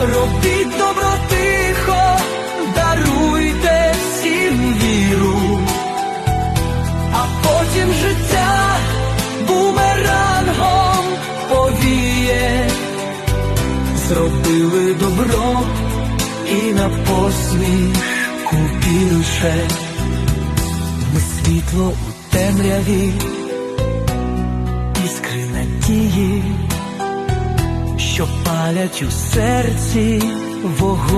Робіть добро тихо, даруйте всім віру, а потім життя бумерангом повіє, зробили добро і на посмішку більше. Ми світло у темряві, іскри надії, що палять у серці вогонь.